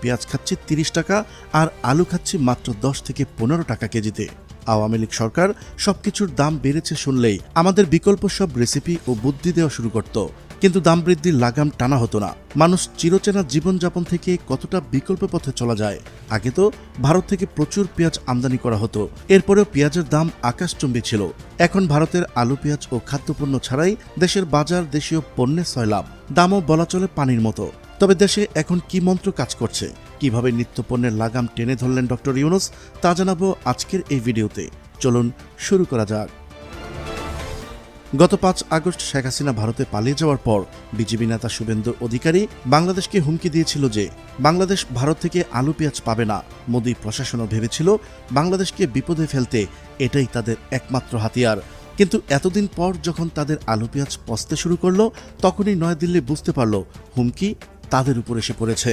পেঁয়াজ খাচ্ছে তিরিশ টাকা আর আলু খাচ্ছে মাত্র দশ থেকে পনেরো টাকা কেজিতে। আওয়ামী লীগ সরকার সবকিছুর দাম বেড়েছে শুনলেই আমাদের বিকল্প সব রেসিপি ও বুদ্ধি দেওয়া শুরু করত। কিন্তু দাম বৃদ্ধির লাগাম টানা হতো না। মানুষ চিরচেনা জীবনযাপন থেকে কতটা বিকল্প পথে চলা যায়, আগে তো ভারত থেকে প্রচুর পেঁয়াজ আমদানি করা হতো। এরপরেও পেঁয়াজের দাম আকাশচুম্বী ছিল। এখন ভারতের আলু পেঁয়াজ ও খাদ্যপণ্য ছাড়াই দেশের বাজার দেশীয় পণ্যের সয়লাভ দামও বলা চলে পানির মতো। তবে দেশে এখন কি মন্ত্র কাজ করছে? কীভাবে নিত্যপণ্যের লাগাম টেনে ধরলেন ডক্টর ইউনুস? তা জানাব আজকের এই ভিডিওতে। চলুন শুরু করা যাক। গত পাঁচ আগস্ট শেখ হাসিনা ভারতে পালিয়ে যাওয়ার পর বিজেপি নেতা শুভেন্দু অধিকারী বাংলাদেশকে হুমকি দিয়েছিল যে বাংলাদেশ ভারত থেকে আলু পেঁয়াজ পাবে না। মোদী প্রশাসনও ভেবেছিল বাংলাদেশকে বিপদে ফেলতে এটাই তাদের একমাত্র হাতিয়ার। কিন্তু এতদিন পর যখন তাদের আলু পেঁয়াজ পচতে শুরু করল, তখনই নয়াদিল্লি বুঝতে পারল হুমকি তাদের উপর এসে পড়েছে।